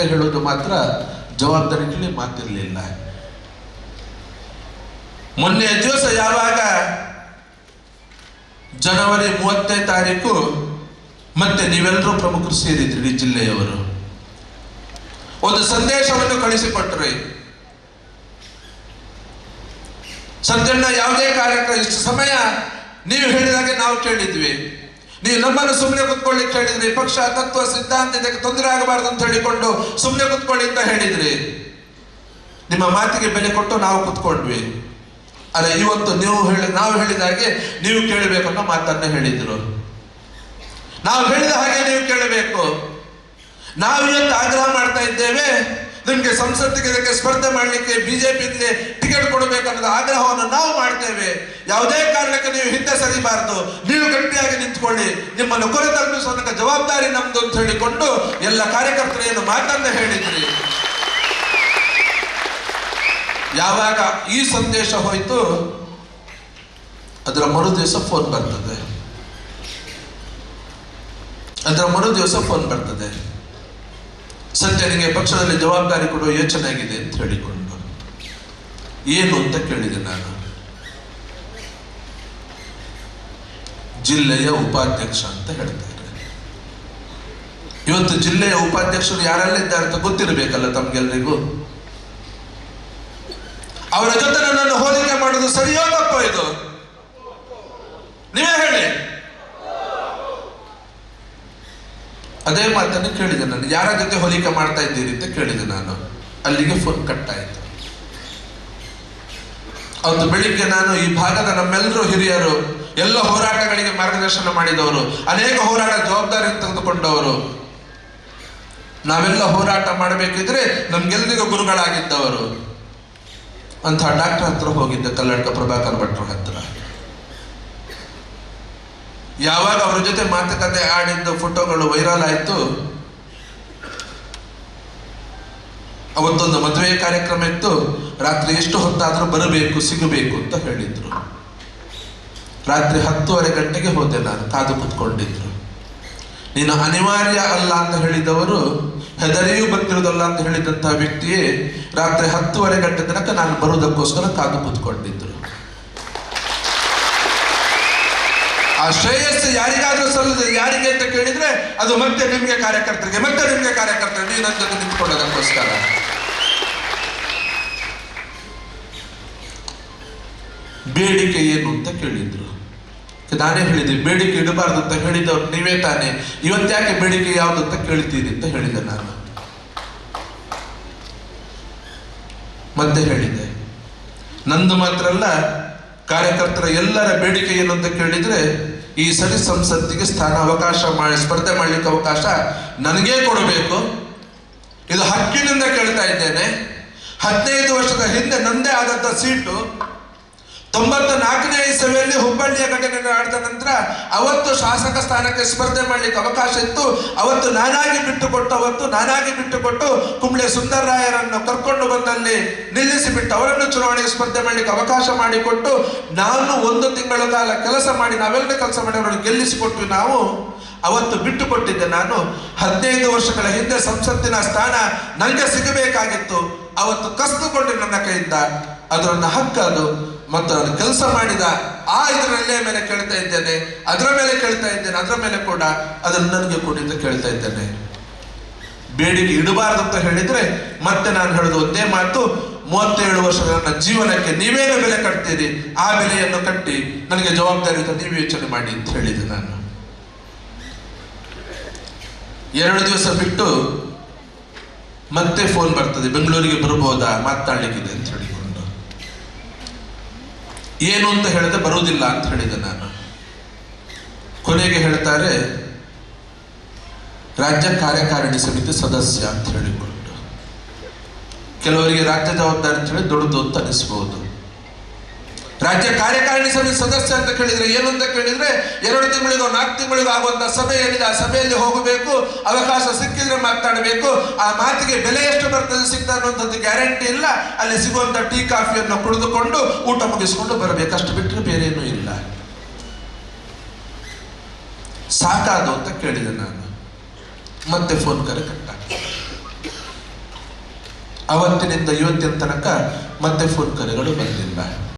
ಹೇಳೋದು ಮಾತ್ರ ಜವಾಬ್ದಾರಿಗಳಲ್ಲಿ ಮಾತಿರಲಿಲ್ಲ. ಮೊನ್ನೆ ದಿವಸ ಯಾವಾಗ ಜನವರಿ ಮೂವತ್ತನೇ ತಾರೀಕು ಮತ್ತೆ ನೀವೆಲ್ಲರೂ ಪ್ರಮುಖರು ಸೇರಿದ್ರಿ ಜಿಲ್ಲೆಯವರು. ಒಂದು ಸಂದೇಶವನ್ನು ಕಳಿಸಿಕೊಟ್ರಿ. ಸಜ್ಜಣ್ಣ ಯಾವುದೇ ಕಾರ್ಯಕ್ರಮ, ಇಷ್ಟು ಸಮಯ ನೀವು ಹೇಳಿದಾಗೆ ನಾವು ಕೇಳಿದ್ವಿ. ನೀವು ನಮ್ಮನ್ನು ಸುಮ್ಮನೆ ಕುತ್ಕೊಳ್ಳಿಕ್ಕೆ ಹೇಳಿದ್ರಿ. ಪಕ್ಷ ತತ್ವ ಸಿದ್ಧಾಂತ ಇದಕ್ಕೆ ತೊಂದರೆ ಆಗಬಾರ್ದು ಅಂತ ಹೇಳಿಕೊಂಡು ಸುಮ್ಮನೆ ಕುತ್ಕೊಳ್ಳಿ ಅಂತ ಹೇಳಿದ್ರಿ. ನಿಮ್ಮ ಮಾತಿಗೆ ಬೆಲೆ ಕೊಟ್ಟು ನಾವು ಕುತ್ಕೊಂಡ್ವಿ. ಅಲ್ಲ, ಇವತ್ತು ನೀವು ಹೇಳಿ ನಾವು ಹೇಳಿದ ಹಾಗೆ ನೀವು ಕೇಳಬೇಕು ಅನ್ನೋ ಮಾತನ್ನ ಹೇಳಿದ್ರು. ನಾವು ಹೇಳಿದ ಹಾಗೆ ನೀವು ಕೇಳಬೇಕು. ನಾವು ಇವತ್ತು ಆಗ್ರಹ ಮಾಡ್ತಾ ಇದ್ದೇವೆ. ನಿಮ್ಗೆ ಸಂಸತ್ತಿಗೆ ಇದಕ್ಕೆ ಸ್ಪರ್ಧೆ ಮಾಡಲಿಕ್ಕೆ ಬಿಜೆಪಿಗೆ ಟಿಕೆಟ್ ಕೊಡಬೇಕನ್ನೋದು ಆಗ್ರಹವನ್ನು ನಾವು ಮಾಡ್ತೇವೆ. ಯಾವುದೇ ಕಾರಣಕ್ಕೆ ನೀವು ಹಿಂದೆ ಸರಿಬಾರದು. ನೀವು ಗಟ್ಟಿಯಾಗಿ ನಿಂತ್ಕೊಳ್ಳಿ. ನಿಮ್ಮನ್ನು ಕೊರೆ ತಲುಪಿಸುವ ಜವಾಬ್ದಾರಿ ನಮ್ದು ಅಂತ ಹೇಳಿಕೊಂಡು ಎಲ್ಲ ಕಾರ್ಯಕರ್ತರು ಏನು ಮಾತನ್ನ ಹೇಳಿದ್ರಿ. ಯಾವಾಗ ಈ ಸಂದೇಶ ಹೋಯ್ತು, ಅದರ ಮರು ದಿವಸ ಫೋನ್ ಬರ್ತದೆ. ಅದರ ಮರು ದಿವಸ ಫೋನ್ ಬರ್ತದೆ. ಸತ್ಯನಿಗೆ ಪಕ್ಷದಲ್ಲಿ ಜವಾಬ್ದಾರಿ ಕೊಡುವ ಯೋಚನೆ ಆಗಿದೆ ಅಂತ ಹೇಳಿಕೊಂಡು. ಏನು ಅಂತ ಕೇಳಿದೆ ನಾನು. ಜಿಲ್ಲೆಯ ಉಪಾಧ್ಯಕ್ಷ ಅಂತ ಹೇಳ್ತಾರೆ. ಇವತ್ತು ಜಿಲ್ಲೆಯ ಉಪಾಧ್ಯಕ್ಷರು ಯಾರೆಲ್ಲ ಇದ್ದಾರೆ ಅಂತ ಗೊತ್ತಿರಬೇಕಲ್ಲ ತಮ್ಗೆಲ್ರಿಗೂ? ಅವರ ಜೊತೆ ನನ್ನನ್ನು ಹೋಲಿಕೆ ಮಾಡೋದು ಸರಿಯೋ ತಪ್ಪೋ ಇದು ನೀವೇ ಹೇಳಿ ಅದೇ ಮಾತನ್ನು ಕೇಳಿದೆ ನಾನು. ಯಾರ ಜೊತೆ ಹೋಲಿಕೆ ಮಾಡ್ತಾ ಇದ್ದೀರಿ ಅಂತ ಕೇಳಿದೆ ನಾನು. ಅಲ್ಲಿಗೆ ಫೋನ್ ಕಟ್ ಆಯಿತು ಅವತ್ತು ಬೆಳಿಗ್ಗೆ ನಾನು ಈ ಭಾಗದ ನಮ್ಮೆಲ್ಲರೂ ಹಿರಿಯರು, ಎಲ್ಲ ಹೋರಾಟಗಳಿಗೆ ಮಾರ್ಗದರ್ಶನ ಮಾಡಿದವರು, ಅನೇಕ ಹೋರಾಟ ಜವಾಬ್ದಾರಿ ತೆಗೆದುಕೊಂಡವರು. ನಾವೆಲ್ಲ ಹೋರಾಟ ಮಾಡಬೇಕಿದ್ರೆ ನಮ್ಗೆಲ್ಲರಿಗೂ ಗುರುಗಳಾಗಿದ್ದವರು. ಅಂತ ಡಾಕ್ಟರ್ ಹತ್ರ ಹೋಗಿದ್ದೆ ಕಲ್ಲಡ್ಕ ಪ್ರಭಾಕರ್ ಭಟ್ರ ಹತ್ರ. ಯಾವಾಗ ಅವ್ರ ಜೊತೆ ಮಾತುಕತೆ ಆಡಿದ್ದು ಫೋಟೋಗಳು ವೈರಲ್ ಆಯ್ತು? ಅವತ್ತೊಂದು ಮದುವೆ ಕಾರ್ಯಕ್ರಮ ಇತ್ತು. ರಾತ್ರಿ ಎಷ್ಟು ಹೊತ್ತಾದ್ರೂ ಬರಬೇಕು, ಸಿಗಬೇಕು ಅಂತ ಹೇಳಿದ್ರು. ರಾತ್ರಿ ಹತ್ತುವರೆ ಗಂಟೆಗೆ ಹೋದೆ ನಾನು, ಕಾದು ಕುತ್ಕೊಂಡಿದ್ರು. ನೀನು ಅನಿವಾರ್ಯ ಅಲ್ಲ ಅಂತ ಹೇಳಿದವರು, ಹೆದರಿಯೂ ಬಂದಿರೋದಲ್ಲ ಅಂತ ಹೇಳಿದಂತಹ ವ್ಯಕ್ತಿಯೇ ರಾತ್ರಿ ಹತ್ತುವರೆ ಗಂಟೆ ತನಕ ನಾನು ಬರುವುದಕ್ಕೋಸ್ಕರ ಕಾದು ಕೂತ್ಕೊಂಡಿದ್ರು ಆ ಶ್ರೇಯಸ್ಸು ಯಾರಿಗಾದ್ರೂ ಸಲ್ಲದೆ, ಯಾರಿಗೆ ಅಂತ ಕೇಳಿದ್ರೆ ಅದು ಮತ್ತೆ ನಿಮ್ಗೆ ಕಾರ್ಯಕರ್ತರಿಗೆ, ಮತ್ತೆ ನಿಮ್ಗೆ ಕಾರ್ಯಕರ್ತರಿಗೆ ನನ್ನ ಜೊತೆ ನಿಂತ್ಕೊಳ್ಳೋದಕ್ಕೋಸ್ಕರ. ಬೇಡಿಕೆ ಏನು ಅಂತ ಕೇಳಿದ್ರು. ನಾನೇ ಹೇಳಿದೆ, ಬೇಡಿಕೆ ಇಡಬಾರ್ದು ಅಂತ ಹೇಳಿದವ್ರು ನೀವೇ ತಾನೇ. ಇವತ್ತ್ಯಾಕೆ ಬೇಡಿಕೆ ಯಾವುದು ಅಂತ ಕೇಳ್ತೀರಿ ಅಂತ ಹೇಳಿದೆ ನಾನು. ಮತ್ತೆ ಹೇಳಿದೆ, ನಂದು ಮಾತ್ರ ಅಲ್ಲ ಕಾರ್ಯಕರ್ತರ ಎಲ್ಲರ ಬೇಡಿಕೆ ಏನು ಅಂತ ಕೇಳಿದ್ರೆ ಈ ಸರಿ ಸಂಸತ್ತಿಗೆ ಸ್ಥಾನ ಅವಕಾಶ ಮಾಡಿ, ಸ್ಪರ್ಧೆ ಮಾಡಲಿಕ್ಕೆ ಅವಕಾಶ ನನಗೇ ಕೊಡಬೇಕು. ಇದು ಹಕ್ಕಿನಿಂದ ಕೇಳ್ತಾ ಇದ್ದೇನೆ. ಹದಿನೈದು ವರ್ಷದ ಹಿಂದೆ ನಂದೇ ಆದಂತ ಸೀಟು. ತೊಂಬತ್ತ ನಾಲ್ಕನೇ ಇಸವಿಯಲ್ಲಿ ಹುಬ್ಬಳ್ಳಿಯ ಘಟನೆ ಆಡಿದ ನಂತರ ಅವತ್ತು ಶಾಸಕ ಸ್ಥಾನಕ್ಕೆ ಸ್ಪರ್ಧೆ ಮಾಡಲಿಕ್ಕೆ ಅವಕಾಶ ಇತ್ತು. ಅವತ್ತು ನಾನಾಗಿ ಬಿಟ್ಟುಕೊಟ್ಟು, ಅವತ್ತು ನಾನಾಗಿ ಬಿಟ್ಟುಕೊಟ್ಟು ಕುಂಬ್ಳೆ ಸುಂದರರಾಯರನ್ನು ಕರ್ಕೊಂಡು ಬಂದಲ್ಲಿ ನಿಲ್ಲಿಸಿಬಿಟ್ಟು ಅವರನ್ನು ಚುನಾವಣೆಗೆ ಸ್ಪರ್ಧೆ ಮಾಡಲಿಕ್ಕೆ ಅವಕಾಶ ಮಾಡಿಕೊಟ್ಟು ನಾನು ಒಂದು ತಿಂಗಳ ಕಾಲ ಕೆಲಸ ಮಾಡಿ ನಾವೆಲ್ಲ ಕೆಲಸ ಮಾಡಿ ಅವರನ್ನು ಗೆಲ್ಲಿಸಿಕೊಟ್ವಿ ನಾವು ಅವತ್ತು ಬಿಟ್ಟು ಕೊಟ್ಟಿದ್ದೆ ನಾನು. ಹದಿನೈದು ವರ್ಷಗಳ ಹಿಂದೆ ಸಂಸತ್ತಿನ ಸ್ಥಾನ ನನಗೆ ಸಿಗಬೇಕಾಗಿತ್ತು. ಅವತ್ತು ಕಸಿದುಕೊಂಡೆ ನನ್ನ ಕೈಯಿಂದ. ಅದು ನನ್ನ ಹಕ್ಕದು ಮತ್ತು ಅದು ಕೆಲಸ ಮಾಡಿದ, ಆ ಇದರಲ್ಲೇ ಮೇಲೆ ಕೇಳ್ತಾ ಇದ್ದೇನೆ, ಅದರ ಮೇಲೆ ಕೇಳ್ತಾ ಇದ್ದೇನೆ, ಅದರ ಮೇಲೆ ಕೂಡ ಅದನ್ನು ನನಗೆ ಕೊಡಿ ಅಂತ ಕೇಳ್ತಾ ಇದ್ದೇನೆ. ಬೇಡಿಕೆ ಇಡಬಾರದು ಅಂತ ಹೇಳಿದ್ರೆ ಮತ್ತೆ ನಾನು ಹೇಳೋದು ಒಂದೇ ಮಾತು, ಮೂವತ್ತೇಳು ವರ್ಷದ ನನ್ನ ಜೀವನಕ್ಕೆ ನೀವೇನು ಬೆಲೆ ಕಟ್ತೀರಿ? ಆ ಬೆಲೆಯನ್ನು ಕಟ್ಟಿ ನನಗೆ ಜವಾಬ್ದಾರಿ ಅಂತ ನೀವು ಯೋಚನೆ ಮಾಡಿ ಅಂತ ಹೇಳಿದೆ ನಾನು. ಎರಡು ದಿವಸ ಬಿಟ್ಟು ಮತ್ತೆ ಫೋನ್ ಬರ್ತದೆ, ಬೆಂಗಳೂರಿಗೆ ಬರಬಹುದಾ ಮಾತಾಡ್ಲಿಕ್ಕಿದೆ ಅಂತ ಹೇಳಿಕೊಂಡು ಏನು ಅಂತ ಹೇಳಿದೆ ಬರುವುದಿಲ್ಲ ಅಂತ ಹೇಳಿದೆ ನಾನು. ಕೊನೆಗೆ ಹೇಳ್ತಾರೆ, ರಾಜ್ಯ ಕಾರ್ಯಕಾರಿಣಿ ಸಮಿತಿ ಸದಸ್ಯ ಅಂತ ಹೇಳಿಕೊಂಡು. ಕೆಲವರಿಗೆ ರಾಜ್ಯ ಜವಾಬ್ದಾರಿ ಅಂತ ಹೇಳಿ ದೊಡ್ಡದು ಅಂತ ಅನಿಸ್ಬಹುದು ರಾಜ್ಯ ಕಾರ್ಯಕಾರಿಣಿ ಸಮಿತಿ ಸದಸ್ಯ ಅಂತ ಕೇಳಿದ್ರೆ ಏನು ಅಂತ ಕೇಳಿದ್ರೆ ಎರಡು ತಿಂಗಳಿಗೋ ನಾಲ್ಕು ತಿಂಗಳಿಗೋ ಆಗುವಂತ ಸಭೆ ಏನಿದೆ, ಆ ಸಭೆಯಲ್ಲಿ ಹೋಗಬೇಕು, ಅವಕಾಶ ಸಿಕ್ಕಿದ್ರೆ ಮಾತಾಡಬೇಕು ಆ ಮಾತಿಗೆ ಬೆಲೆ ಎಷ್ಟು ಬರ್ತದೆ ಸಿಗ್ತಾ ಅನ್ನುವಂಥದ್ದು ಗ್ಯಾರಂಟಿ ಇಲ್ಲ. ಅಲ್ಲಿ ಸಿಗುವಂತ ಟೀ, ಕಾಫಿಯನ್ನು ಕುಡಿದುಕೊಂಡು ಊಟ ಮುಗಿಸಿಕೊಂಡು ಬರಬೇಕು. ಅಷ್ಟು ಬಿಟ್ಟರೆ ಬೇರೇನೂ ಇಲ್ಲ. ಸಾಕಾದು ಅಂತ ಕೇಳಿದೆ ನಾನು. ಮತ್ತೆ ಫೋನ್ ಕರೆ ಕಟ್ಟ. ಅವತ್ತಿನಿಂದ ಇವತ್ತಿನ ತನಕ ಮತ್ತೆ ಫೋನ್ ಕರೆಗಳು ಬಂದಿಲ್ಲ.